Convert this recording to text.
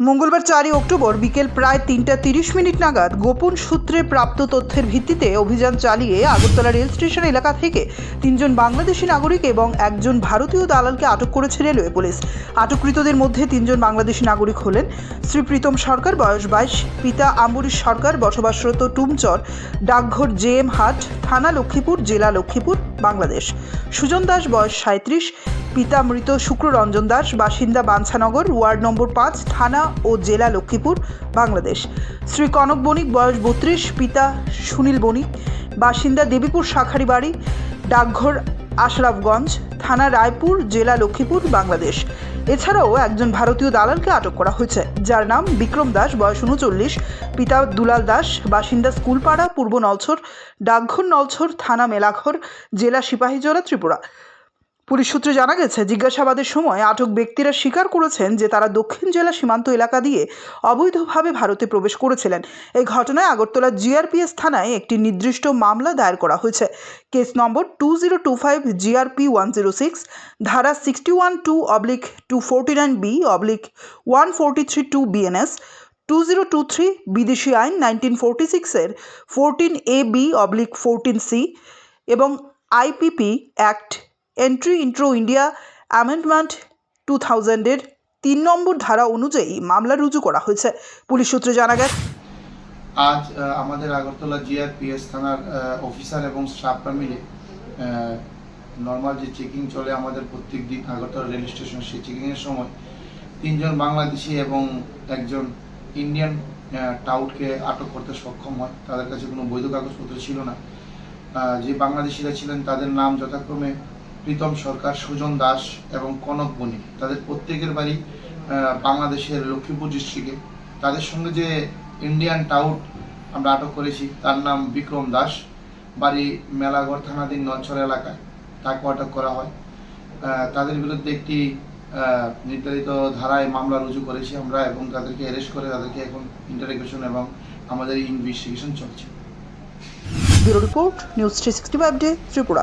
মঙ্গলবার চারই অক্টোবর বিকেল প্রায় তিনটা তিরিশ মিনিট নাগাদ গোপন সূত্রে প্রাপ্ত তথ্যের ভিত্তিতে অভিযান চালিয়ে আগরতলা রেল স্টেশন এলাকা থেকে তিনজন বাংলাদেশি নাগরিক এবং একজন ভারতীয় দালালকে আটক করেছে রেলওয়ে পুলিশ। আটককৃতদের মধ্যে তিনজন বাংলাদেশি নাগরিক হলেন। শ্রী প্রীতম সরকার বয়স বাইশ, পিতা আম্বরীশ সরকার বসবাসরত টুমচর, ডাকঘর জে এম হাট, থানা লক্ষ্মীপুর, জেলা লক্ষ্মীপুর, বাংলাদেশ। সুজন দাস বয়স সাঁত্রিশ পিতা মৃত শুক্ররঞ্জন দাস, বাসিন্দা বাঞ্ছানগর, ওয়ার্ড নম্বর পাঁচ, থানা ও জেলা লক্ষ্মীপুর, বাংলাদেশ। শ্রী কনক বণিক, বয়স বত্রিশ, পিতা সুনীল বণিক, বাসিন্দা দেবীপুর শাখারি বাড়ি ডাকঘর আশরাফগঞ্জ, থানা রায়পুর, জেলা লক্ষ্মীপুর, বাংলাদেশ। এছাড়াও একজন ভারতীয় দালালকে আটক করা হয়েছে, যার নাম বিক্রম দাস, বয়স উনচল্লিশ, পিতা দুলাল দাস, বাসিন্দা স্কুলপাড়া, পূর্ব নলছর, ডাকঘর নলছর, থানা মেলাঘর, জেলা সিপাহীজলা, ত্রিপুরা। পুলিশ সূত্রে জানা গেছে, জিজ্ঞাসাবাদের সময় আটক ব্যক্তিরা স্বীকার করেছেন যে তারা দক্ষিণ জেলা সীমান্ত এলাকা দিয়ে অবৈধভাবে ভারতে প্রবেশ করেছিলেন। এই ঘটনায় আগরতলা জিআরপিএস থানায় একটি নির্দিষ্ট মামলা দায়ের করা হয়েছে। Case number two zero two five GRP one zero six, ধারা sixty one two oblique two forty nine B, oblique one forty three two BNS two zero two three বিদেশি আইন নাইনটিন ফোরটি সিক্সের fourteen A B oblique fourteen C এবং IPP act entry into India amendment two থাউজেন্ডের তিন নম্বর ধারা অনুযায়ী মামলা রুজু করা হয়েছে। পুলিশ সূত্রে জানা গেছে আজ আমাদের আগরতলা জিআরপিএস থানার অফিসার এবং স্টাফরা মিলে নর্মাল যে চেকিং চলে আমাদের প্রত্যেক দিন আগরতলা রেল স্টেশন সেই চেকিংয়ের সময় তিনজন বাংলাদেশি এবং একজন ইন্ডিয়ান টাউটকে আটক করতে সক্ষম হয়। তাদের কাছে কোনো বৈধ কাগজপত্র ছিল না। যে বাংলাদেশিরা ছিলেন, তাদের নাম যথাক্রমে প্রীতম সরকার, সুজন দাস এবং কনক বণিক, তাদের প্রত্যেকের বাড়ি বাংলাদেশের লক্ষ্মীপুর ডিস্ট্রিক্টে তাদের সঙ্গে যে ইন্ডিয়ান টাউট আমরা আটক করেছি, তার নাম বিক্রম দাস। বাড়ি মেলাঘর থানাধীন নলছর এলাকায় তাকে আটক করা হয়। তাদের বিরুদ্ধে একটি নির্ধারিত ধারায় মামলা রুজু করেছি আমরা এবং তাদেরকে অ্যারেস্ট করে তাদেরকে এখন ইন্টারোগেশন এবং আমাদের ইনভেস্টিগেশন চলছে। Report, news three sixty five day Tripura.